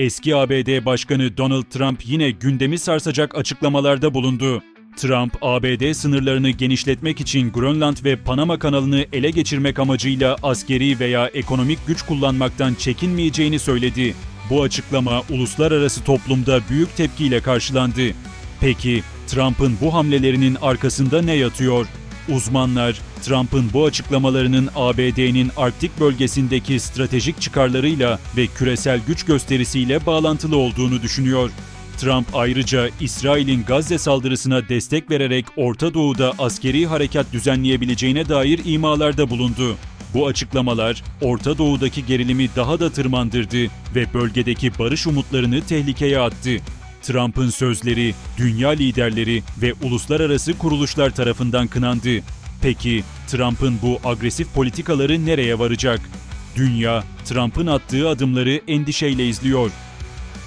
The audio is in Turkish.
Eski ABD Başkanı Donald Trump yine gündemi sarsacak açıklamalarda bulundu. Trump, ABD sınırlarını genişletmek için Grönland ve Panama kanalını ele geçirmek amacıyla askeri veya ekonomik güç kullanmaktan çekinmeyeceğini söyledi. Bu açıklama uluslararası toplumda büyük tepkiyle karşılandı. Peki Trump'ın bu hamlelerinin arkasında ne yatıyor? Uzmanlar Trump'ın bu açıklamalarının ABD'nin Arktik bölgesindeki stratejik çıkarlarıyla ve küresel güç gösterisiyle bağlantılı olduğunu düşünüyor. Trump ayrıca İsrail'in Gazze saldırısına destek vererek Orta Doğu'da askeri harekat düzenleyebileceğine dair imalarda bulundu. Bu açıklamalar Orta Doğu'daki gerilimi daha da tırmandırdı ve bölgedeki barış umutlarını tehlikeye attı. Trump'ın sözleri dünya liderleri ve uluslararası kuruluşlar tarafından kınandı. Peki Trump'ın bu agresif politikaları nereye varacak? Dünya Trump'ın attığı adımları endişeyle izliyor.